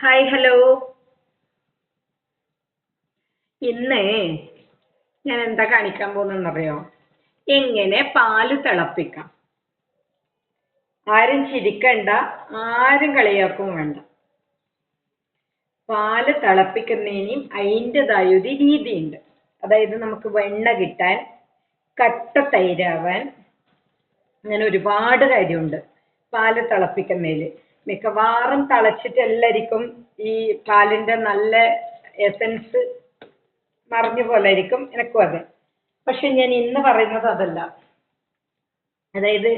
Hi hello ഇന്ന് ഞാൻ എന്താ കാണിക്കാൻ പോകുന്നറിയോ എങ്ങനെ പാൽ തിളപ്പിക്കാം. ആരും ചിരിക്കണ്ട ആരും കളിയാക്കും വേണ്ട. പാൽ തിളപ്പിക്കുന്നതിനും അതിന്റെതായ ഒരു രീതിയുണ്ട്. അതായത് നമുക്ക് വെണ്ണ കിട്ടാൻ കട്ട തൈരാവാൻ അങ്ങനെ ഒരുപാട് കാര്യമുണ്ട്. പാൽ തിളപ്പിക്കുന്നതിൽ മിക്കവാറും തിളച്ചിട്ട് ഈ പാലിന്റെ നല്ല എസൻസ് മറിഞ്ഞ പോലെ ആയിരിക്കും എനിക്കും അതെ. പക്ഷെ ഞാൻ ഇന്ന് പറയുന്നത് അതല്ല. അതായത്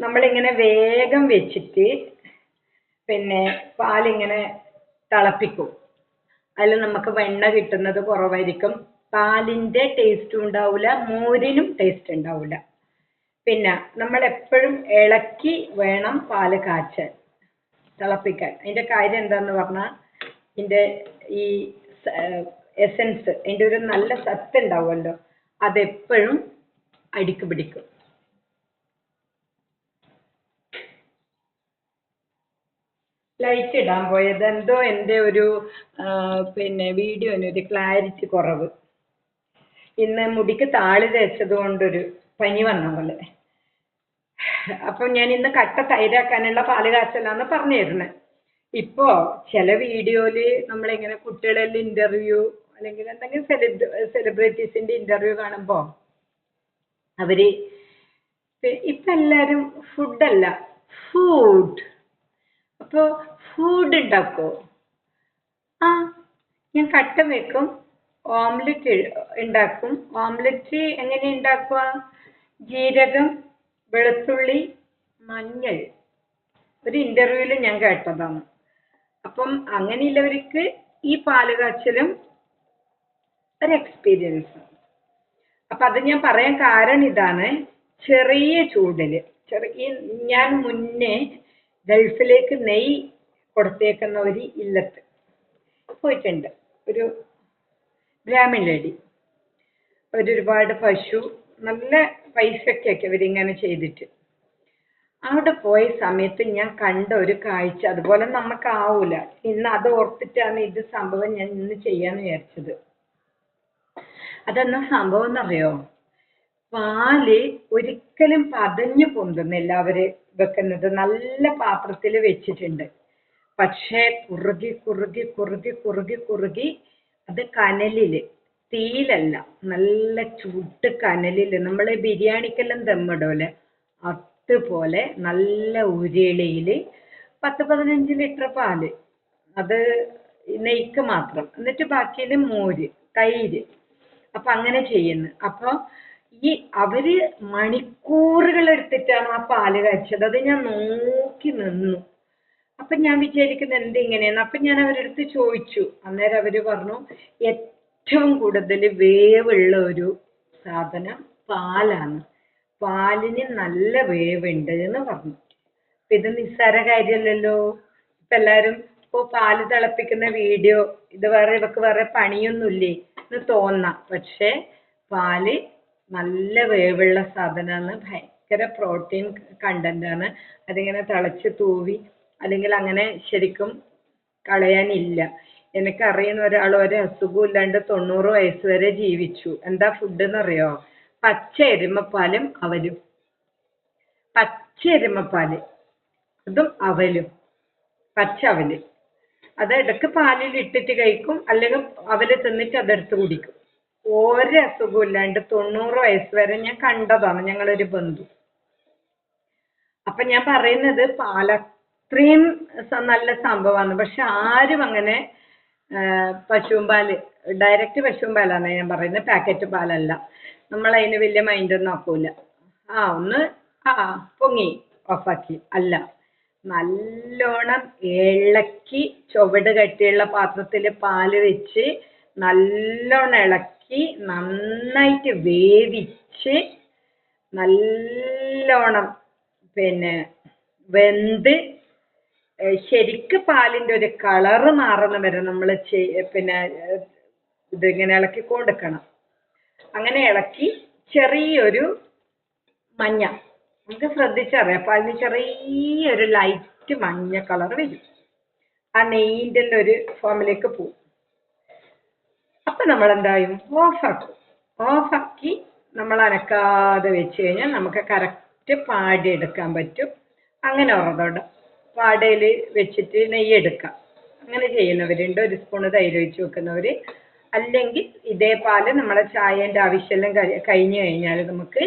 നമ്മളിങ്ങനെ വേഗം വെച്ചിട്ട് പിന്നെ പാലിങ്ങനെ തിളപ്പിക്കും. അതിൽ നമുക്ക് വെണ്ണ കിട്ടുന്നത് കുറവായിരിക്കും. പാലിന്റെ ടേസ്റ്റും ഉണ്ടാവില്ല മോരിനും ടേസ്റ്റ് ഉണ്ടാവില്ല പിന്നെ നമ്മൾ എപ്പോഴും ഇളക്കി വേണം പാൽ കാച്ചാൻ. തിളപ്പിക്കാൻ. അതിന്റെ കാര്യം എന്താന്ന് പറഞ്ഞാൽ ഇതിന്റെ ഈ എസെൻസ് അതിന്റെ ഒരു നല്ല സത്ത് ഉണ്ടാവുമല്ലോ അതെപ്പോഴും അടിക്ക് പിടിക്കും. ലൈറ്റ് ഇടാൻ പോയത് എന്തോ എന്റെ ഒരു പിന്നെ വീഡിയോന് ഒരു ക്ലാരിറ്റി കുറവ്. ഇന്ന് മുടിക്ക് താളി തേച്ചത് കൊണ്ടൊരു പനി വന്ന പോലെ. അപ്പം ഞാൻ ഇന്ന് കട്ട തൈരാക്കാനുള്ള പാൽ കാച്ചലാന്ന് പറഞ്ഞിരുന്നത് ഇപ്പോ ചില വീഡിയോയിൽ നമ്മളിങ്ങനെ കുട്ടികളെല്ലാം ഇന്റർവ്യൂ അല്ലെങ്കിൽ എന്തെങ്കിലും സെലിബ്ര സെലിബ്രിറ്റീസിന്റെ ഇന്റർവ്യൂ കാണുമ്പോ അവർ ഇപ്പൊ എല്ലാരും ഫുഡല്ല ഫുഡ് അപ്പോ ഫുഡ് ഉണ്ടാക്കോ ആ ഞാൻ കട്ട വെക്കും ഓംലെറ്റ് ഉണ്ടാക്കും ഓംലെറ്റ് എങ്ങനെ ഉണ്ടാക്കുക ജീരകം വെളുത്തുള്ളി മഞ്ഞൾ. ഒരു ഇന്റർവ്യൂവിൽ ഞാൻ കേട്ടതാണ്. അപ്പം അങ്ങനെയുള്ളവർക്ക് ഈ പാൽ കാച്ചലും ഒരു എക്സ്പീരിയൻസ് അപ്പൊ അത് ഞാൻ പറയാൻ കാരണം ഇതാണ് ചെറിയ ചൂടിൽ. ചെറിയ ഞാൻ മുന്നേ ഗൾഫിലേക്ക് നെയ് കൊടുത്തേക്കുന്ന ഒരു ഇല്ലത്ത് പോയിട്ടുണ്ട്. ഒരു ഗ്രാമീൺ ലേഡി. അവരൊരുപാട് പശു നല്ല പൈസക്കൊക്കെ ഇവരിങ്ങനെ ചെയ്തിട്ട്. അവിടെ പോയ സമയത്ത് ഞാൻ കണ്ട ഒരു കാഴ്ച അതുപോലെ നമുക്ക് ആവൂല. ഇന്ന് അത് ഓർത്തിട്ടാണ് ഇത് സംഭവം ഞാൻ ഇന്ന് ചെയ്യാന്ന് വിചാരിച്ചത്. അതെന്നാ സംഭവം എന്നറിയോ? പാൽ ഒരിക്കലും പതഞ്ഞു പൊന്തുന്നില്ല അവർ വെക്കുന്നത് നല്ല പാത്രത്തിൽ വെച്ചിട്ടുണ്ട്. പക്ഷേ കുറുകി കുറുകി കുറുകി കുറുകി കുറുകി അത് കനലിൽ തീയിലല്ല നല്ല ചുട്ട് കനലിൽ നമ്മൾ ബിരിയാണിക്കെല്ലാം ദമ്മിടൂലെ? അതുപോലെ നല്ല ഉരുളിയിൽ പത്ത് പതിനഞ്ച് ലിറ്റർ പാൽ. അത് നെയ്ക്ക് മാത്രം. എന്നിട്ട് ബാക്കിയിൽ മോര് തൈര്. അപ്പൊ അങ്ങനെ ചെയ്യുന്നു. അപ്പോൾ ഈ അവർ മണിക്കൂറുകൾ എടുത്തിട്ടാണ് ആ പാൽ കഴിച്ചത് അത് ഞാൻ നോക്കി നിന്നു. അപ്പൊ ഞാൻ വിചാരിക്കുന്നത് എന്ത് ഇങ്ങനെയാണ് അപ്പൊ ഞാൻ അവരടുത്ത് ചോദിച്ചു. അന്നേരം അവർ പറഞ്ഞു ഏറ്റവും കൂടുതൽ വേവുള്ള ഒരു സാധനം പാലാണ്. പാലിന് നല്ല വേവുണ്ട് എന്ന് പറഞ്ഞു. ഇത് നിസ്സാര കാര്യമല്ലല്ലോ. ഇപ്പൊ എല്ലാരും ഇപ്പൊ പാൽ തിളപ്പിക്കുന്ന വീഡിയോ ഇത് വേറെ ഇവക്ക് വേറെ പണിയൊന്നുമില്ലേ എന്ന് തോന്നാം. പക്ഷെ പാൽ നല്ല വേവുള്ള സാധനമാണ്. ഭയങ്കര പ്രോട്ടീൻ കണ്ടന്റാണ്. അതിങ്ങനെ തിളച്ച് തൂവി അല്ലെങ്കിൽ അങ്ങനെ ശരിക്കും കളയാനില്ല. എനിക്കറിയുന്ന ഒരാൾ ഒരു അസുഖവും ഇല്ലാണ്ട് തൊണ്ണൂറ് വയസ്സ് വരെ ജീവിച്ചു. എന്താ ഫുഡ് എന്നറിയോ? പച്ച എരുമപ്പാലും അവലും. പച്ച എരുമപ്പാൽ. അതും അവലും. പച്ച അവൽ. അത് ഇടയ്ക്ക് പാലിൽ ഇട്ടിട്ട് കഴിക്കും അല്ലെങ്കിൽ അവൽ തിന്നിട്ട് അതെടുത്ത് കുടിക്കും. ഒരു അസുഖവും ഇല്ലാണ്ട് തൊണ്ണൂറ് വയസ്സ് വരെ ഞാൻ കണ്ടതാണ് ഞങ്ങളൊരു ബന്ധു. അപ്പൊ ഞാൻ പറയുന്നത് പാലത്രയും അത്രയും നല്ല സംഭവമാണ്. പക്ഷെ ആരും അങ്ങനെ പശുവും പാൽ ഡയറക്റ്റ് പശുവും പാലാണ് ഞാൻ പറയുന്നത് പാക്കറ്റ് പാലല്ല. നമ്മൾ അതിന് വലിയ മൈൻഡൊന്നും ആക്കൂല. ആ ഒന്ന് ആ പൊങ്ങി ഓഫാക്കി. അല്ല നല്ലോണം ഇളക്കി ചുവട് കട്ടിയുള്ള പാത്രത്തിൽ പാൽ വെച്ച് നല്ലോണം ഇളക്കി നന്നായിട്ട് വേവിച്ച് നല്ലോണം പിന്നെ വെന്ത് ശരിക്ക് പാലിന്റെ ഒരു കളറ് മാറണം വരെ നമ്മൾ പിന്നെ ഇതിങ്ങനെ ഇളക്കി കൊടുക്കണം അങ്ങനെ ഇളക്കി ചെറിയൊരു മഞ്ഞ. നമുക്ക് ശ്രദ്ധിച്ചറിയാം. പാലിന് ചെറിയൊരു ലൈറ്റ് മഞ്ഞ കളർ വരും. ആ നെയ്യിന്റെ ഒരു ഫോമിലേക്ക് പോകും അപ്പൊ നമ്മൾ എന്തായും ഓഫാക്കും ഓഫാക്കി നമ്മൾ അനക്കാതെ വെച്ച് കഴിഞ്ഞാൽ നമുക്ക് കറക്റ്റ് പാടി എടുക്കാൻ പറ്റും. അങ്ങനെ ഉറതോടെ പാടയിൽ വെച്ചിട്ട് നെയ്യ് എടുക്കാം. അങ്ങനെ ചെയ്യുന്നവരുണ്ട് ഒരു സ്പൂണ് തൈര് ഒഴിച്ച് വെക്കുന്നവർ അല്ലെങ്കിൽ ഇതേ പാൽ നമ്മളെ ചായേന്റെ ആവശ്യമെല്ലാം കഴി- കഴിഞ്ഞു കഴിഞ്ഞാൽ നമുക്ക്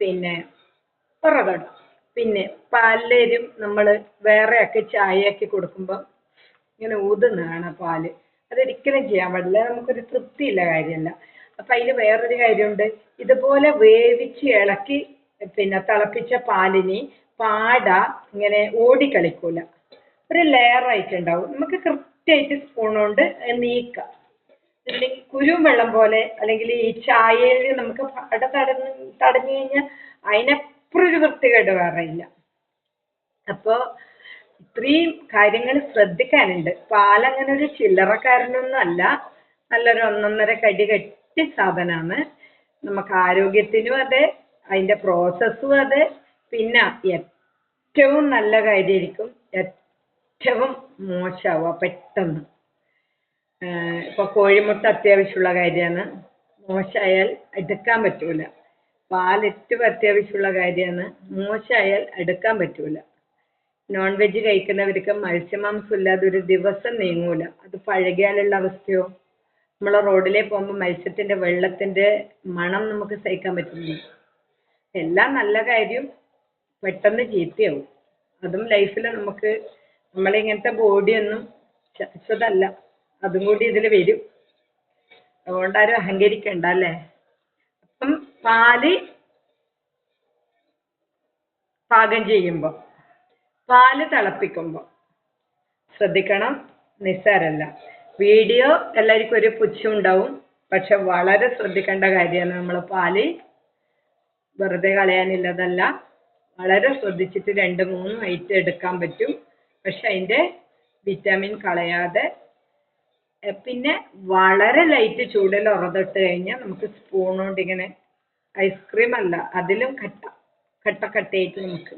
പിന്നെ ഉറതോടാം പിന്നെ പാലിലും നമ്മൾ വേറെയൊക്കെ ചായയാക്കി കൊടുക്കുമ്പോൾ ഇങ്ങനെ ഊതുന്നതാണ് പാൽ. അതൊരിക്കലും ചെയ്യാൻ പാടില്ല. നമുക്കൊരു തൃപ്തിയില്ല കാര്യമല്ല. അപ്പം അതിൽ വേറൊരു കാര്യമുണ്ട്. ഇതുപോലെ വേവിച്ച് ഇളക്കി പിന്നെ തിളപ്പിച്ച പാലിന് പാട ഇങ്ങനെ ഓടിക്കളിക്കൂല ഒരു ലെയർ ആയിട്ടുണ്ടാവും. നമുക്ക് കൃത്യമായിട്ട് സ്പൂൺ കൊണ്ട് നീക്കാം അല്ലെങ്കിൽ കുരുവും വെള്ളം പോലെ അല്ലെങ്കിൽ ഈ ചായയിൽ നമുക്ക് പാട തടഞ്ഞ് തടഞ്ഞു കഴിഞ്ഞാൽ അതിനപ്പുറം ഒരു വൃത്തികേട് വേറെ ഇല്ല. അപ്പോൾ ഇത്രയും കാര്യങ്ങൾ ശ്രദ്ധിക്കാനുണ്ട്. പാലങ്ങനെ ഒരു ചില്ലറക്കാരനൊന്നും അല്ല. നല്ലൊരു ഒന്നൊന്നര കടി കെട്ടി സാധനമാണ് നമുക്ക് ആരോഗ്യത്തിനും അതെ അതിന്റെ പ്രോസസ്സും അതെ. പിന്നെ ഏറ്റവും നല്ല കാര്യമായിരിക്കും ഏറ്റവും മോശമാവുക പെട്ടെന്ന്. ഇപ്പൊ കോഴിമുട്ട അത്യാവശ്യമുള്ള കാര്യമാണ്. മോശമായാൽ എടുക്കാൻ പറ്റൂല. പാൽ ഏറ്റവും അത്യാവശ്യമുള്ള കാര്യമാണ്. മോശമായാൽ എടുക്കാൻ പറ്റൂല. നോൺ വെജ് കഴിക്കുന്നവർക്ക് മത്സ്യമാംസം ഇല്ലാതെ ഒരു ദിവസം നീങ്ങൂല. അത് പഴകിയാലുള്ള അവസ്ഥയോ? നമ്മൾ റോഡിലേ പോകുമ്പോൾ മത്സ്യത്തിന്റെ വെള്ളത്തിന്റെ മണം നമുക്ക് സഹിക്കാൻ പറ്റുന്നില്ല എല്ലാം നല്ല കാര്യം. പെട്ടെന്ന് ചീത്തയാവും. അതും ലൈഫിൽ നമുക്ക് നമ്മളിങ്ങനത്തെ ബോഡിയൊന്നും ശാശ്വതമല്ല അതും കൂടി ഇതിൽ വരും. അതുകൊണ്ട് ആരും അഹങ്കരിക്കണ്ട അല്ലേ? അപ്പം പാൽ പാകം ചെയ്യുമ്പോൾ പാൽ തിളപ്പിക്കുമ്പോൾ ശ്രദ്ധിക്കണം. നിസ്സാരല്ല. വീഡിയോ എല്ലാവർക്കും ഒരു പുച്ഛം ഉണ്ടാവും. പക്ഷെ വളരെ ശ്രദ്ധിക്കേണ്ട കാര്യമാണ് നമ്മൾ പാൽ വെറുതെ കളയാനുള്ളതല്ല വളരെ ശ്രദ്ധിച്ചിട്ട് രണ്ട് മൂന്ന് ഐറ്റം എടുക്കാൻ പറ്റും. പക്ഷെ അതിന്റെ വിറ്റാമിൻ കളയാതെ പിന്നെ വളരെ ലൈറ്റ് ചൂടിൽ ഉറതിട്ട് കഴിഞ്ഞാൽ നമുക്ക് സ്പൂൺ കൊണ്ട് ഇങ്ങനെ ഐസ്ക്രീം അല്ല അതിലും കട്ട കട്ട കട്ടയായിട്ട് നമുക്ക്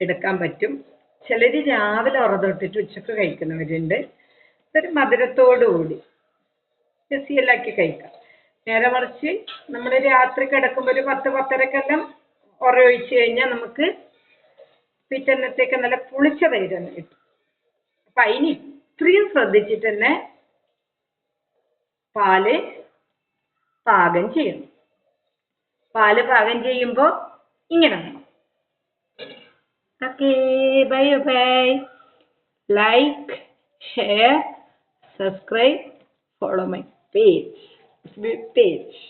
എടുക്കാൻ പറ്റും. ചിലർ രാവിലെ ഉറതിട്ടിട്ട് ഉച്ചയ്ക്ക് കഴിക്കുന്നവരുണ്ട്. ഒരു മധുരത്തോടു കൂടി. ജെസ്സിയല്ലാക്കി കഴിക്കാം. നേരെ മറിച്ച് നമ്മൾ രാത്രി കിടക്കുമ്പോൾ ഒരു പത്ത് പത്തരക്കെല്ലാം ഉറയൊഴിച്ച് കഴിഞ്ഞാൽ നമുക്ക് പിറ്റന്നത്തേക്ക് നല്ല പുളിച്ച തൈര് തന്നെ കിട്ടും. അപ്പം അതിന് ഇത്രയും ശ്രദ്ധിച്ചിട്ട് തന്നെ പാൽ പാകം ചെയ്യണം. പാൽ പാകം ചെയ്യുമ്പോൾ ഇങ്ങനെ okay bye bye. Like share subscribe follow my page page